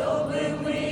щоб ми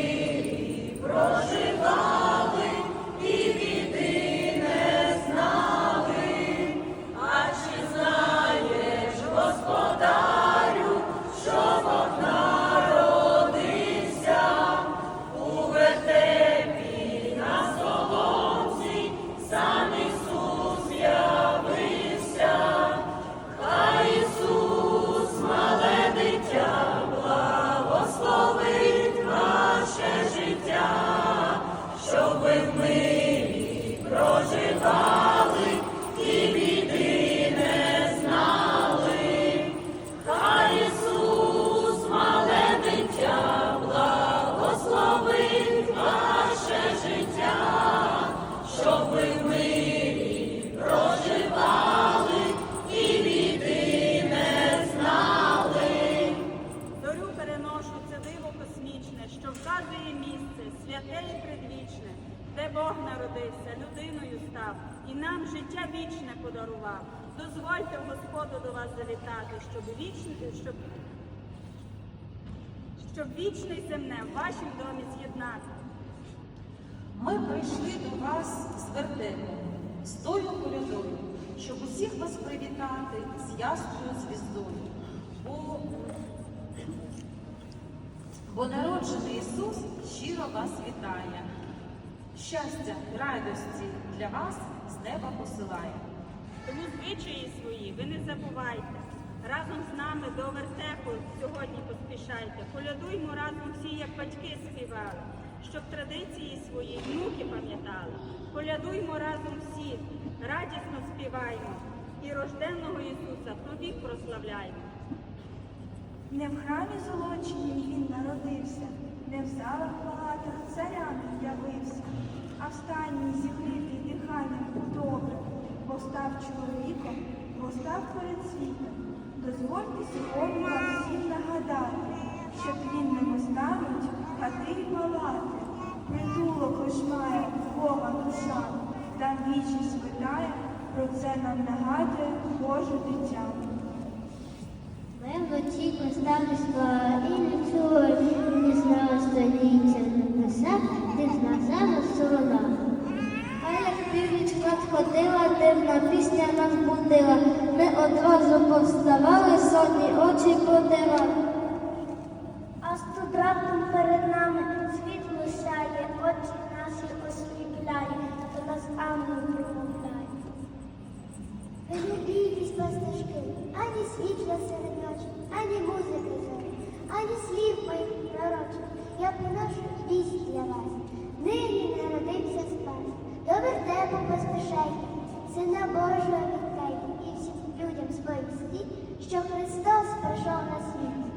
щоб усіх вас привітати з ясною звіздою. Бо, бо народжений Ісус щиро вас вітає. Щастя, радості для вас з неба посилає. Тому звичаї свої ви не забувайте. Разом з нами до вертепу сьогодні поспішайте. Колядуймо разом всі, як батьки співали, щоб традиції свої внуки пам'ятали. Колядуймо разом всі, радісно співаймо і рожденного Ісуса повік прославляймо. Не в храмі золоченім він народився, не в залах багатих царями явився, а в стайні зігрітий диханням худоби, бо став чоловіком, бо став перед світом. Дозвольте сьогодні вам всім нагадати, що тлінному стануть хати й палати. Притулок лиш має Бога душа, там вічність спитає, про це нам нагадує Боже дитя. Ми вночі поставництва і чули, не знала століття небеса, ти знала сторона. А як північка ходила, дивна пісня нас будила, ми одразу повставали, сонні очі подивали. А тут раптом перед нами світло сяє, очі наші осліпляє, то нас ангел промовляє. Ви не пастушки, ані світла серед ночі, ані музики зорі, ані слів моїх пророчих. Я приношу вість для вас. Нині народився спас. До вертепу поспішайте, Сина Божого вітайте і всім людям своїх слів, що Христос прийшов на світ.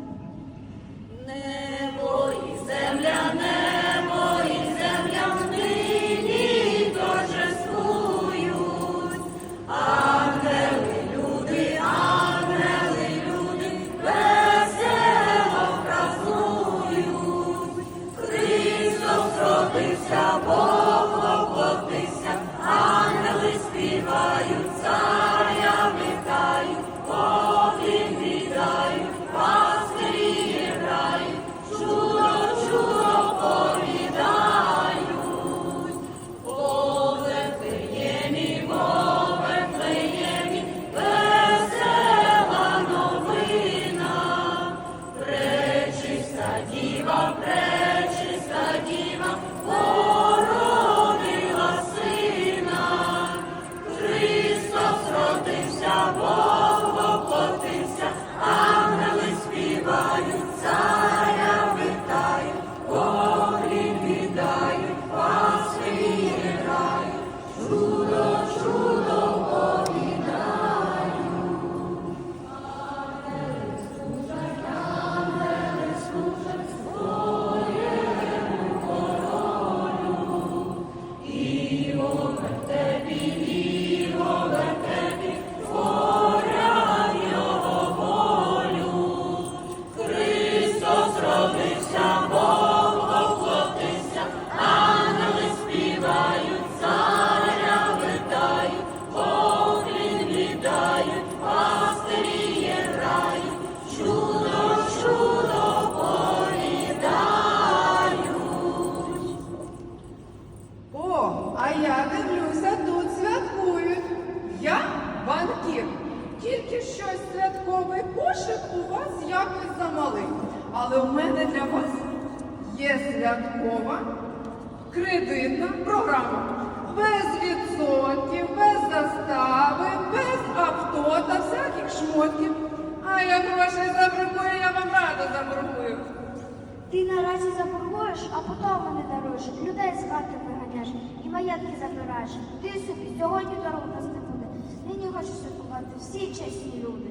Наразі заборгуєш, а потім мене даруєш. Людей з хати виганяєш і маєтки забираєш. Ти собі сьогодні дорог нас не буде. Нині хочу святкувати всі чесні люди.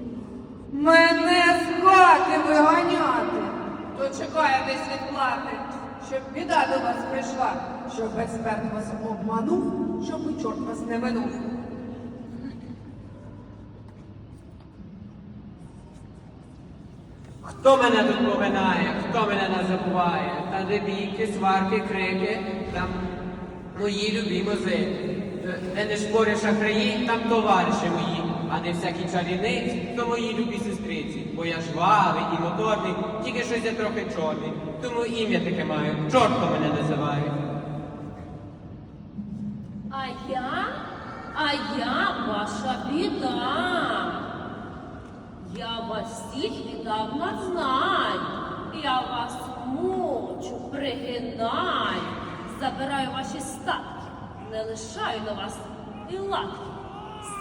Мене з хати виганяти. То чекаєтесь відплати, щоб біда до вас прийшла, щоб експерт вас обманув, щоб і чорт вас не минув. Хто мене тут поминає, хто мене не забуває, та де бійки, сварки, крики, там Мої любі музики. Е, Де не шпорять шахраї, там товариші мої, а не всякі чарівниці, то мої любі сестриці. Бо я жвавий і моторний, тільки щось я трохи чорний. Тому ім'я таке маю, чортом мене називають. А я, а я ваша біда. Я вас всіх віддавна знаю. Я вас мучу, пригинаю, забираю ваші статки, не лишаю на вас і латки.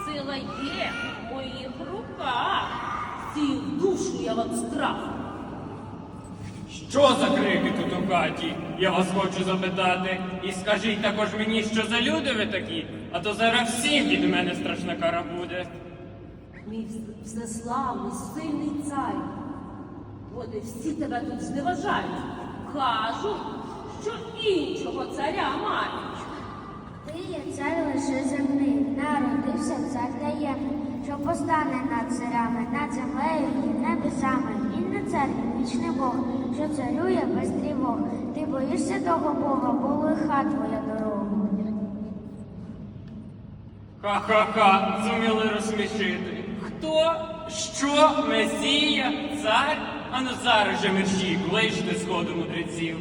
Сила є в моїх руках. Сію душу я вам страх. Що за крики тут у хаті? Я вас хочу запитати. І скажіть також мені, що за люди ви такі, а то зараз всіх від мене страшна кара буде. Мій вс- всеславний, сильний цар. Вони всі тебе тут зневажають. Кажуть, що іншого царя мають. Ти є цар лише земний, народився цар таємний, що постане над царями, над землею і небесами. Він не цар, він вічний Бог, що царює без тривог. Ти боїшся того Бога, бо лиха твоя дорога. Ха-ха-ха, зуміли розсмішити. Хто? Що? Месія? Цар? Ану зараз же мерщій, кличте сходу мудреців.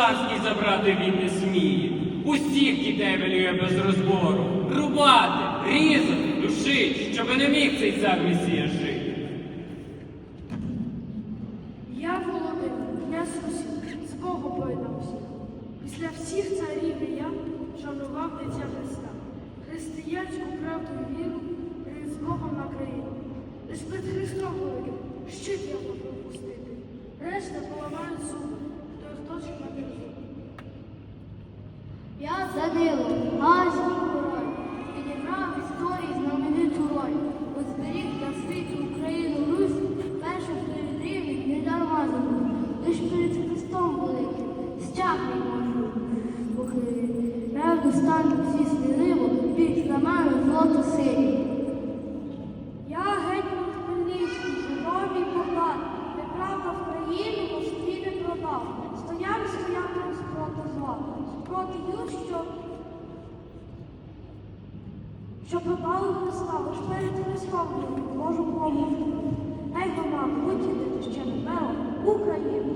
Царський забрати він не сміє. Усіх дітей велює без розбору. Рубати, різати, душить, щоби не міг цей цар месія жити. Я Володимир, князь Русів, з Богом поєднав всіх. Після всіх царів і я шанував дитя Христа, християнську правду і віру з Богом на країну. Лиш перед Христом великим щит я пропустити. Решта поламають зуби, Я Данило, Газій король, підібрав історії знамениту роль. Бо зберіг на світу Україну Русь, першим передрів від не дарма забув. Лиш перед Христом великим, стяг не можу. Правду стану всі Щоб пропало не славу, ж перед неславною Божу помилку. Найдома витягнути ще не Україну.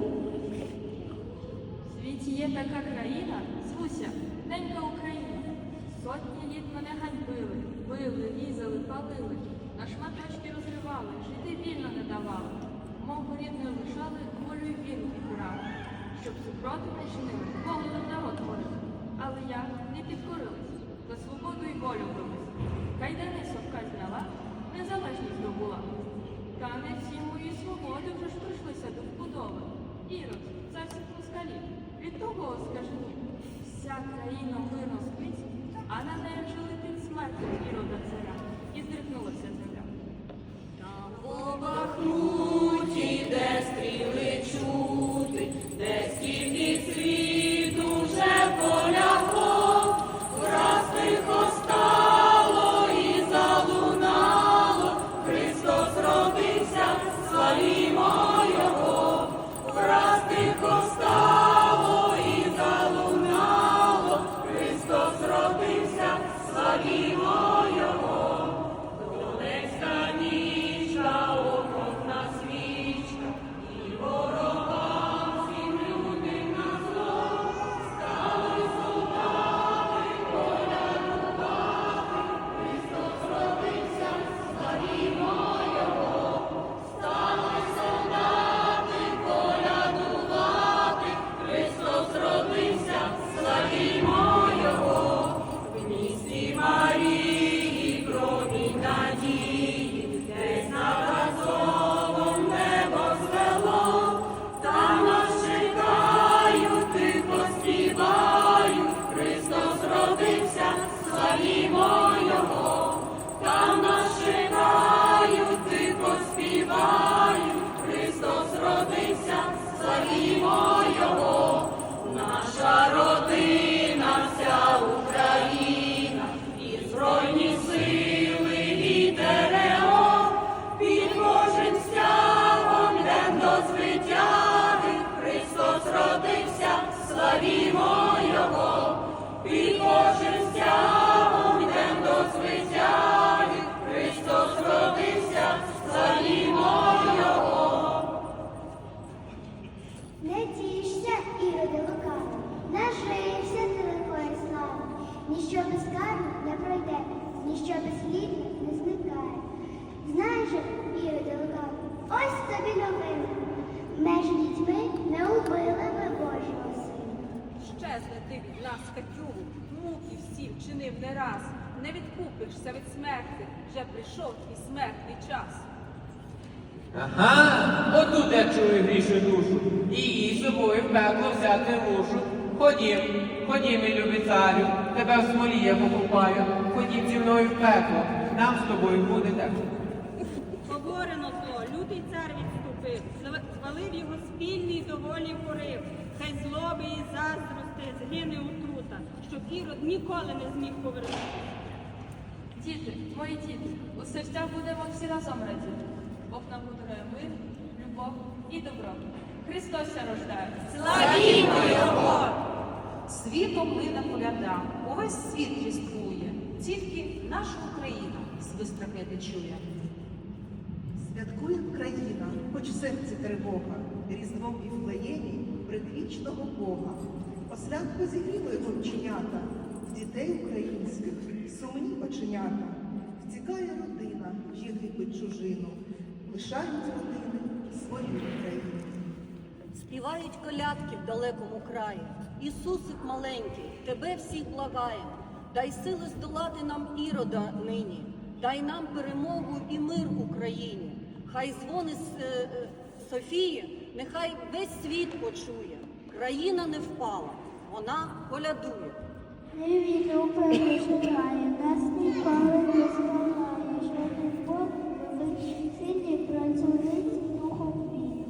В світі є така країна, звуся, ненька Україна. Сотні літ мене ганьбили, били, різали, палили, на шматочки розривали, жити вільно не давали. Мов рідною лишали, волю й віру відбирали, щоб супроти не чинили, Богу народ творив. Але я не підкорилась, за свободу й волю боролась. Кайдани совка зняла, незалежність здобула. Та не всі мої свободи вже ж прийшлися до вбудови. Ірод, цар москалі, від того скажи. Вся країна мирно спить, а на неї вже летить смерть ірода царя. І здригнулася славімо ти від нас, Катюгу, муки всі вчинив не раз. Не відкупишся від смерти, вже прийшов твій смертний час. Ага, отут я чую грішу душу, і її з собою в пекло взяти мушу. Ходім, ходім, мій любий царю, тебе в смолі я покупаю, ходім зі мною в пекло, нам з тобою буде тепло. Поборено зло, лютий цар відступив, зв- звалив його спільний доволі порив. Хай злоби і заздрости згине отрута, щоб ірод ніколи не зміг повернутися. Діти, мої діти, у серцях будемо всі разом радіти. Бог нам подарує мир, любов і добро. Христос ся рождає. Славімо його! Світом лине коляда, увесь світ різдвує, тільки наша Україна свистрахети чує. Святкує країна, хоч в серці тривога, різдвом і вплеєні предвічного Бога. Ослядко зігріли оченята, в дітей українських сумні оченята. Втікає родина, жінки під чужину, лишають родини свою Україну. Співають колядки в далекому краї. Ісусик маленький, тебе всіх благає. Дай сили здолати нам ірода нині. Дай нам перемогу і мир Україні. Хай дзвони е, е, Софії, нехай весь світ почує. Країна не впала, вона колядує. Не війну переживає, нас ніколи не зламає, що ти Бог великий, сильний працюється духом війни.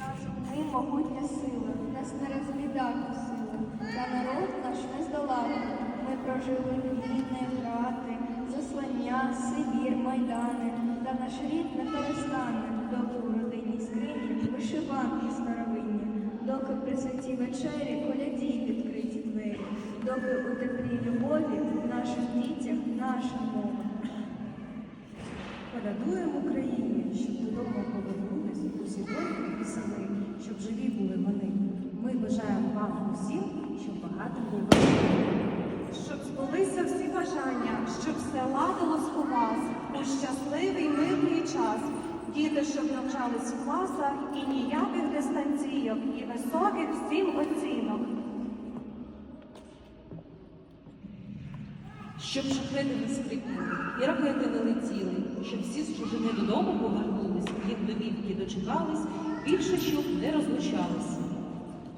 Разом ми могутня сила, нас не розбідати сила, та народ наш не здолати. Ми прожили війни, грати, заслання, Сибір, Майдани, та наш рід не перестане, доки у родині скрині вишиванки старовинні, доки при святій вечері коляді відкриті двері, доки у теплій любові нашим дітям наша мова. Колядуємо Україні, щоб додому повернулись усі доньки і сини, щоб живі були вони. Ми бажаємо вам усім, щоб багато було. Щоб збулися всі бажання, щоб все ладилось у вас у щасливий мирний час. Діти, щоб навчались в класах і ніяких дистанційок, і високих всім оцінок. Щоб шахеди не скрипіли, і ракети не летіли, щоб всі з чужини додому повернулись, їх домівки дочекались, більше щоб не розлучались.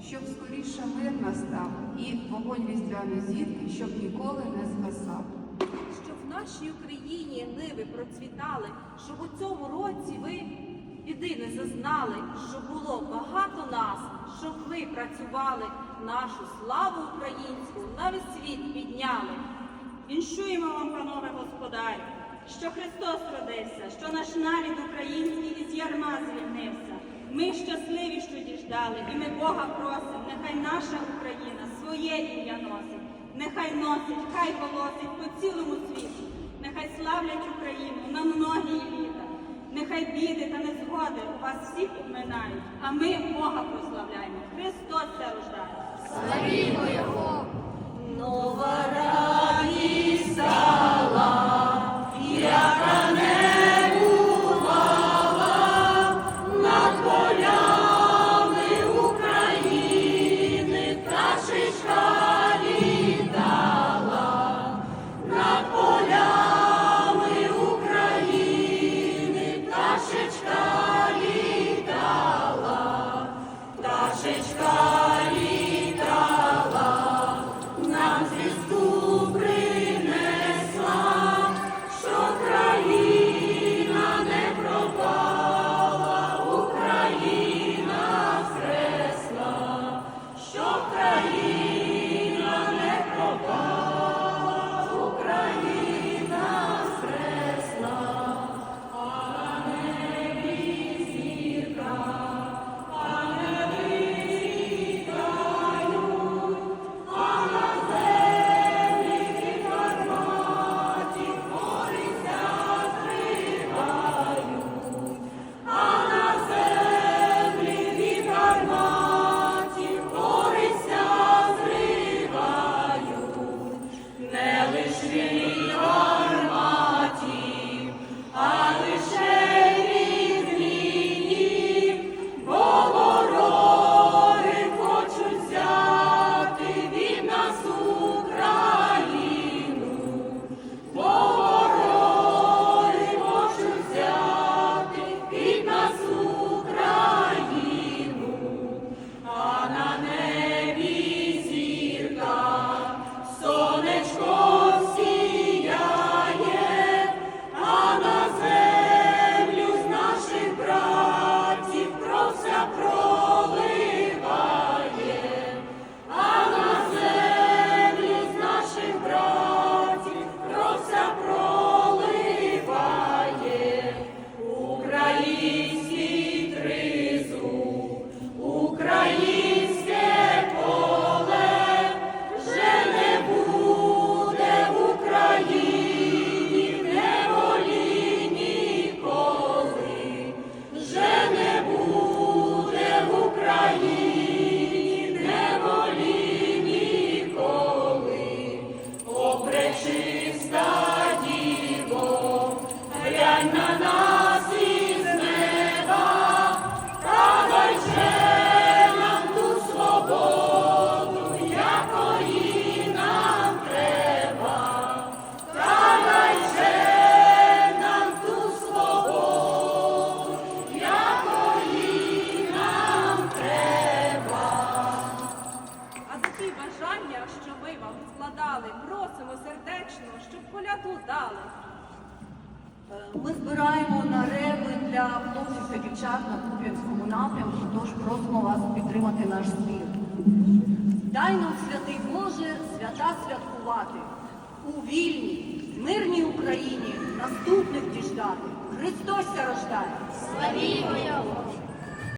Щоб скоріше мир настав і вогонь різдвяної зірки, щоб ніколи не згасав. Нашій Україні ниви процвітали, щоб у цьому році ви біди не зазнали, щоб було багато нас, щоб ви працювали, нашу славу українську на весь світ підняли. Віншуємо вам, панове господарі, що Христос родився, що наш нарід український із ярма звільнився. Ми щасливі, що діждали, і ми Бога просимо, нехай наша Україна своє ім'я носить, нехай носить, хай голосить по цілому світу, нехай славлять Україну на многії літа, нехай біди та незгоди вас всіх обминають, а ми Бога прославляємо. Христос це рождає. Нова